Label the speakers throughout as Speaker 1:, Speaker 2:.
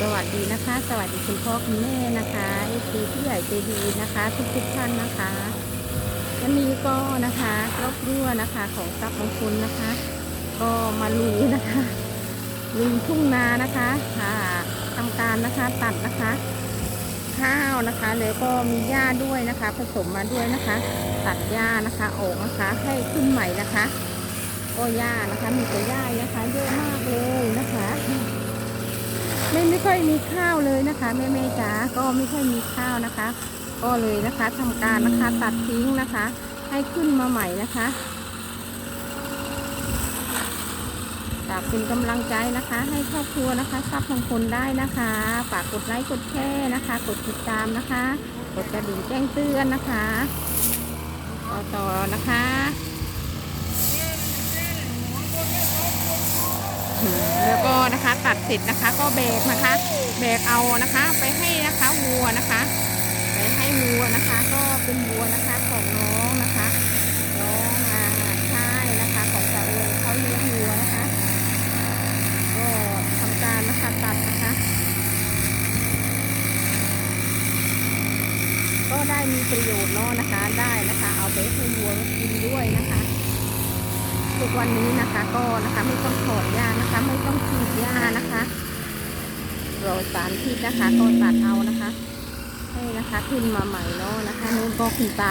Speaker 1: สวัสดีนะคะ สวัสดีคุณพ่อคุณแม่นะคะเอซีผู้ใหญ่ใจดีนะคะ ทุกทุกท่านนะคะวันนี้ก็นะคะครอบครัวนะคะ ของทรัพย์มงคลนะคะ ก็มาลุยนะคะลุยทุ่งนานะคะค่ะทำการนะคะตัดนะคะ ข้าวนะคะ แล้วก็มีหญ้าด้วยนะคะ ผสมมาด้วยนะคะ ตัดหญ้านะคะออกนะคะ ให้ขึ้นใหม่นะคะ ก็หญ้านะคะมีแต่หญ้านะคะเยอะมากเลยนะคะ ไม่ไม่ค่อยมีข้าวเลยนะคะแม่แม่จ๋าก็ไม่ค่อยมีข้าวนะคะ ก็เลยนะคะทำการนะคะตัดทิ้งนะคะ ให้ขึ้นมาใหม่นะคะฝากเป็นกำลังใจนะคะ ให้ครอบครัวนะคะทรัพย์มงคลได้นะคะฝากกดไลค์กดแชร์นะคะ กดติดตามนะคะ กดกระดิ่งแจ้งเตือนนะคะต่อต่อนะคะ แล้วก็ นะคะ ตัดเสร็จนะคะก็แบกนะคะแบกเอานะคะ ไปให้นะคะวัวนะคะ ไปให้วัวนะคะ ก็เป็นวัวนะคะของน้องนะคะน้องอ่าใช่นะคะของตาเองเขาเลี้ยงวัวนะคะ ก็ทำการนะคะตัดนะคะ ก็ได้มีประโยชน์เนาะนะคะได้นะคะ เอาไปให้วัวกินด้วยนะคะ ทุกวันนี้นะคะ ก็นะคะไม่ต้องถอดหญ้านะคะ ไม่ต้องฉีดหญ้านะคะโรยสารพิษนะคะก็ตัดเอานะคะ ให้นะคะขึ้นมาใหม่เนาะนะคะนู้นก็คุณตา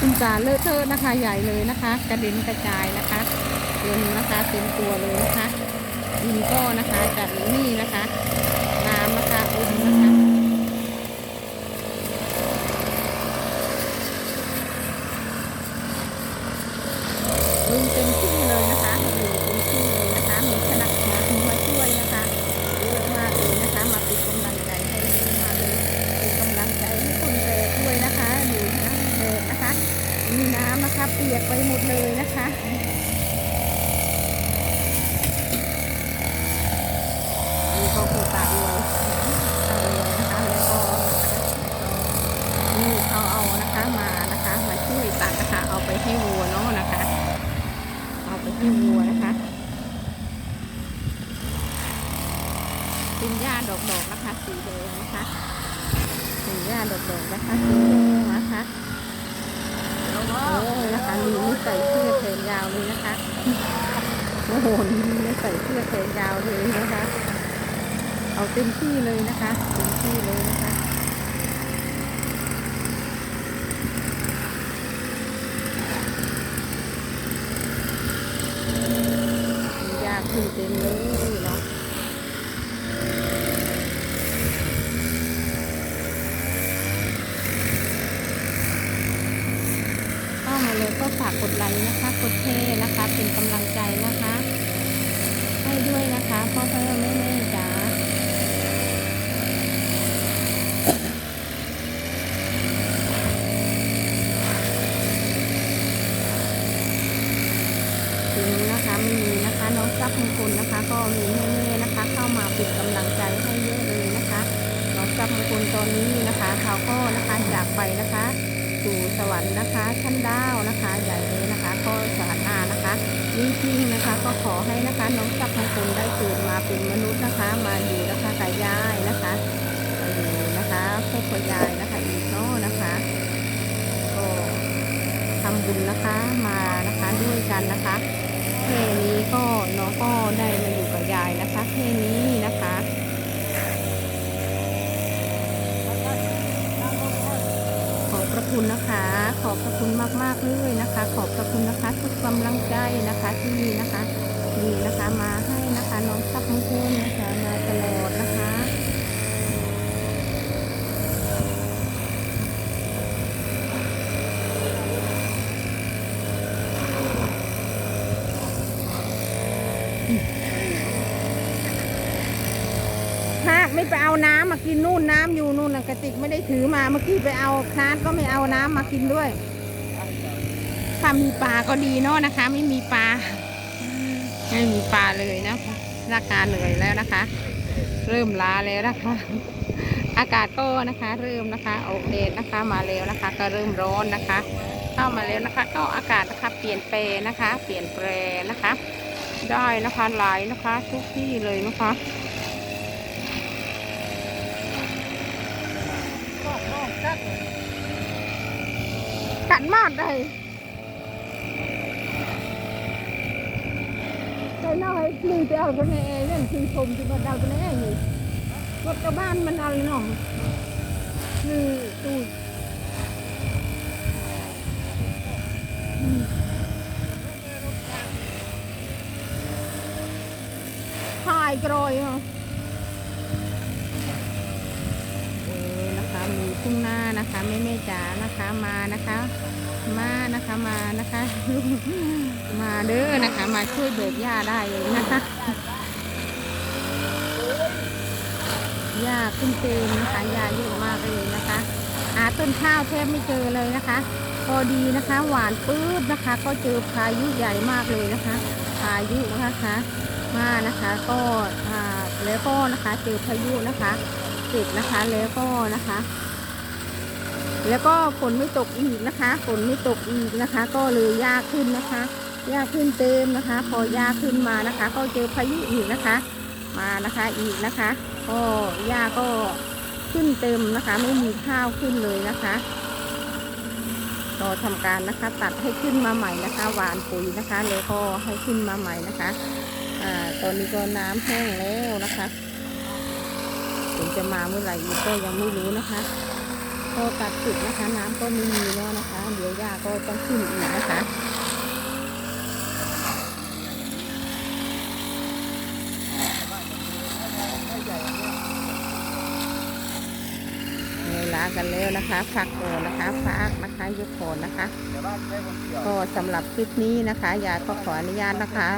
Speaker 1: คุณตาเลอะเทอะนะคะ ใหญ่เลยนะคะ กระเด็นกระจายนะคะเต็มนะคะเต็มตัวเลยนะคะดินก็นะคะจัดนี่นะคะน้ำนะคะอุ่นนะคะ ลุยเต็มที่เลยนะคะลุยเต็มที่เลยนะคะ มีพนักงานมาช่วยนะคะเยอะมากเลยนะคะ มาเป็นกำลังใจให้มาเลยเป็นกำลังใจให้คนแบกด้วยนะคะอยู่นะแบกนะคะ มีน้ำนะคะ เปีย กไปหมดเลยนะคะนี่ก็คือตาเอวตาเอวนะคะ แล้วก็นี่เขาเอานะคะมานะคะ มาช่วยตัดนะคะ เอาไปให้วัวเนาะนะคะ เอาไปให้วัวนะคะเป็นหญ้าดอกๆนะคะ สีแดงนะคะเป็นหญ้าดอกๆนะคะสีแดงนะคะ โอ้ยนะคะลีนี่ใส่เสื้อแขนยาวเลยนะคะโอ้โหลีนี่ใส่เสื้อแขนยาวเลยนะคะ เอาเต็มที่เลยนะคะเต็มที่เลยนะคะยาขึ้นเต็มเลยเนาะ เข้าเลยก็ฝากกดไลค์นะคะ กดแชร์นะคะ เป็นกำลังใจนะคะ ให้ด้วยนะคะพ่อพ่อแม่แม่จ๋าถึงนะคะไม่มีนะคะน้องทรัพย์มงคลนะคะ ก็มีแม่ๆนะคะ เข้ามาเป็นกำลังใจให้เยอะเลยนะคะ น้องทรัพย์มงคลตอนนี้นะคะเขาก็นะคะจากไปนะคะ สู่สวรรค์นะคะ ชั้นดาวนะคะใหญ่เลยนะคะ ก็สารานะคะจริงๆนะคะก็ขอให้นะคะน้องทรัพย์มงคลได้เกิดมาเป็นมนุษย์นะคะ มาอยู่นะคะกับยายนะคะมาอยู่นะคะพบกับยายนะคะอีกเนาะนะคะก็ทำบุญนะคะมานะคะด้วยกันนะคะแค่นี้ก็น้องก็ได้มาอยู่กับยายนะคะแค่นี้นะ ขอบคุณนะคะ ขอบพระคุณมากๆเลยนะคะ ขอบพระคุณนะคะ ทุกกำลังใจนะคะที่นะคะมีนะคะมาให้นะคะน้องทรัพย์มงนะคะมาตลอดนะคะหาก ไม่ไปเอาน้ำมากินนู่นน้ำอยู่นู่นนะกระติกไม่ได้ถือมาเมื่อกี้ไปเอาคาดก็ไม่เอาน้ำมากินด้วย ถ้ามีปลาก็ดีเนาะนะคะ ไม่มีปลาไม่มีปลาเลยนะคะราคาเหนื่อยแล้วนะคะ เริ่มล้าแล้วนะคะ อากาศก็นะคะ เริ่มนะคะออกแดดนะคะมาแล้วนะคะ ก็เริ่มร้อนนะคะ เข้ามาแล้วนะคะ ก็อากาศนะคะเปลี่ยนแปลนะคะ เปลี่ยนแปลนะคะ ได้นะคะหลายนะคะ ทุกที่เลยนะคะ
Speaker 2: กัด
Speaker 1: กัดมอดเลยใจน้อยลืมไปเอาไปในเองนั่นคือชมที่มาดาวไปในเองนี่รถกระบ้านมันอะไรเนาะนี่ตู้อืมถ่ายกรอยเนาะ ทุ่งนานะคะแม่แม่จ๋านะคะมานะคะ มานะคะมานะคะมาเด้อนะคะ มาช่วยเบิกหญ้าได้เลยนะคะหญ้าขึ้นเต็มนะคะหญ้าเยอะมากเลยนะคะ หาต้นข้าวแทบไม่เจอเลยนะคะ พอดีนะคะ หวานปื๊บนะคะ ก็เจอพายุใหญ่มากเลยนะคะพายุนะคะมานะคะก็อ่าแล้วก็นะคะเจอพายุนะคะเสร็จนะคะแล้วก็นะคะ แล้วก็ฝนไม่ตกอีกนะคะฝนไม่ตกอีกนะคะ ก็เลยยากขึ้นนะคะยากขึ้นเต็มนะคะ พอยากขึ้นมานะคะ ก็เจอพายุอีกนะคะ มานะคะอีกนะคะก็หญ้าก็ขึ้นเต็มนะคะ ไม่มีข้าวขึ้นเลยนะคะก็ทำการนะคะ ตัดให้ขึ้นมาใหม่นะคะหวานปุ๋ยนะคะ แล้วก็ให้ขึ้นมาใหม่นะคะอ่าตอนนี้ก็น้ำแห้งแล้วนะคะถึงจะมาเมื่อไหร่ก็ยังไม่รู้นะคะ พอตัดสุดนะคะ น้ำก็ไม่มีแล้วนะคะ เดี๋ยวหญ้าก็ต้องขึ้นอีกนะคะเวลากันแล้วนะคะพักก่อนนะคะพักนะคะยกโอนนะคะ ก็สำหรับคลิปนี้นะคะยายก็ขออนุญาตนะคะ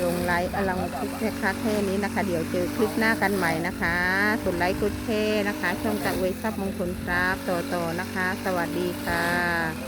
Speaker 1: ลงไลค์อลังคลิปแค่แค่นี้นะคะ เดี๋ยวเจอคลิปหน้ากันใหม่นะคะกดไลค์กดแชร์นะคะ ช่องตะเวยทรัพย์มงคลครับต่อๆนะคะ สวัสดีค่ะ